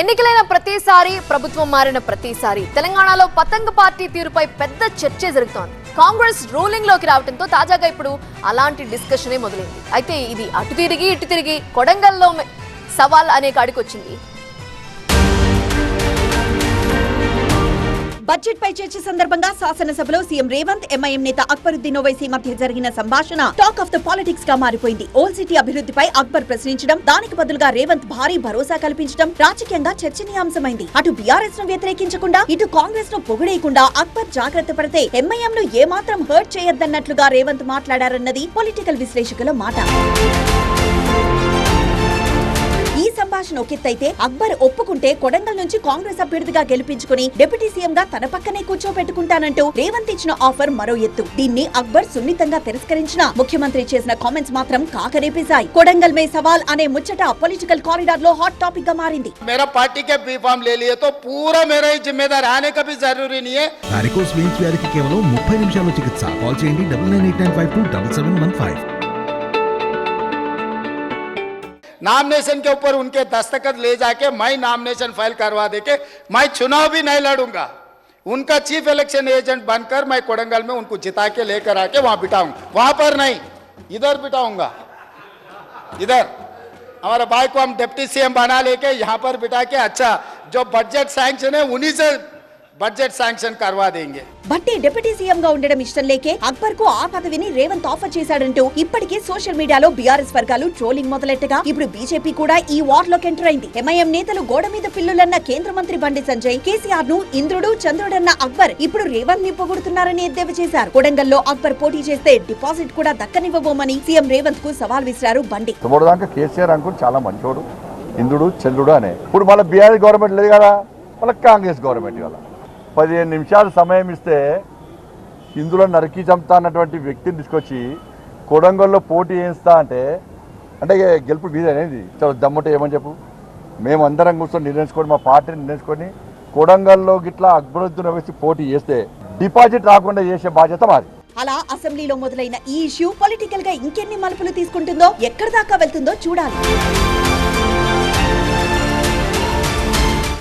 ఎన్నికలైన ప్రతిసారి ప్రభుత్వం మారిన ప్రతిసారి తెలంగాణలో పతంగ పార్టీ తీరుపై పెద్ద చర్చ జరుగుతోంది. కాంగ్రెస్ రూలింగ్లోకి రావడంతో తాజాగా ఇప్పుడు అలాంటి డిస్కషనే మొదలైంది. అయితే ఇది అటు తిరిగి ఇటు తిరిగి కొడంగల్లో సవాల్ అనే కాడికి వచ్చింది బడ్జెట్ పై చర్చ సందర్భంగా శాసనసభలో సీఎం రేవంత్ ఎంఐఎం నేత అక్బరుద్దీన్ ఓవైసీ మధ్య జరిగిన సంభాషణ టాక్ ఆఫ్ ద పాలిటిక్స్గా మారిపోయింది. ఓల్ సిటీ అభివృద్ధిపై అక్బర్ ప్రశ్నించడం దానికి బదులుగా రేవంత్ భారీ భరోసా కల్పించడం రాజకీయంగా చర్చనీయాంశమైంది. అటు బీఆర్ఎస్ను వ్యతిరేకించకుండా ఇటు కాంగ్రెస్ను పొగిడేయకుండా అక్బర్ జాగ్రత్త పడితే ఎంఐఎం ను ఏమాత్రం హర్ట్ చేయొద్దన్నట్లుగా రేవంత్ మాట్లాడారన్నది పొలిటికల్ విశ్లేషకుల మాట. నొక్కెత్తైతే అక్బర్ ఒప్పుకుంటే కొడంగల్ నుంచి కాంగ్రెస్ అభ్యర్థిగా గెలిపించుకుని డిప్యూటీ సీఎం గా తన పక్కనే కూర్చోబెట్టుకుంటానంటూ రేవంత్ ఇచ్చిన ఆఫర్ మరో ఎత్తు. దీన్ని అక్బర్ సున్నితంగా తిరస్కరించిన ముఖ్యమంత్రి చేసిన కామెంట్స్ మాత్రం కాకరేపేశాయి. కొడంగల్ మే సవాల్ అనే ముచ్చట పొలిటికల్ కారిడార్లో హాట్ టాపిక్గా మారింది. మేరా పార్టీకే బీఫామ్ లేలియే తో పూరా మేరా ఈ జిమ్మేదార్ ఆనే కా భీ జరూరీ నియే వారికోస్ వెయిన్స్ नामिनेशन के ऊपर उनके दस्तखत ले जाके मैं नामिनेशन फ़ाइल करवा दे के मैं चुनाव भी नहीं लड़ूँगा। उनका चीफ इलेक्शन एजेंट बनकर मैं कोडंगल में उनको जिता के लेकर आके वहाँ बिठाऊँगा वहाँ पर नहीं, इधर बिठाऊँगा। इधर। हमारे भाई को हम डिप्टी सीएम बना लेके यहाँ पर बिठा के अच्छा जो बजट सैंक्शन है, उन्हीं से బడ్జెట్ శాంక్షన్ కర్వా దేంగే. బట్టి డిప్యూటీ సీఎం గా ఉండడం ఇష్టం లేకే అక్బర్కు ఆ పదవిని రేవంత్ ఆఫర్ చేశాడంటూ ఇప్పటికే సోషల్ మీడియాలో బీఆర్ఎస్ వర్గాలు ట్రోలింగ్ మొదలెట్టగా ఇప్పుడు బీజేపీ కూడా ఈ వార్లోకి ఎంటర్ అయింది. ఎంఐఎం నేతలు గోడ మీద పిల్లులన్న కేంద్ర మంత్రి బండి సంజయ్ కేసీఆర్ను ఇంద్రుడు చంద్రుడన్న అక్బర్ ఇప్పుడు రేవంత్ నిప్పగొడుతున్నారని ఎద్దేవా చేశారు. కొడంగల్లో అక్బర్ పోటీ చేస్తే డిపాజిట్ కూడా దక్కనివ్వబోమని సీఎం రేవంత్కు సవాల్ విసిరారు బండి. కేసీఆర్ అంకుల్ చాలా మంచోడు. ఇంద్రుడు చంద్రుడు అనే. ఇప్పుడు మళ్ళీ బీఆర్ గవర్నమెంట్ లేదు కదా? మళ్ళీ కాంగ్రెస్ గవర్నమెంట్ కదా? పదిహేను నిమిషాలు సమయం ఇస్తే ఇందులో నరికి చంపుతా అన్నటువంటి వ్యక్తిని తీసుకొచ్చి కొడంగల్లో పోటీ చేస్తా అంటే అంటే గెలుపు మీద అనేది చాలా దమ్ముంటే ఏమని చెప్పు? మేము అందరం కూర్చొని నిర్ణయించుకొని మా పార్టీని నిర్ణయించుకొని కొడంగల్లో గిట్లా అక్బరుద్దీన్ వేసి పోటీ చేస్తే డిపాజిట్ రాకుండా చేసే బాధ్యత మాది. అలా అసెంబ్లీలో మొదలైన ఈ ఇష్యూ పొలిటికల్గా ఇంకెన్ని మలుపులు తీసుకుంటుందో ఎక్కడి దాకా వెళ్తుందో చూడాలి.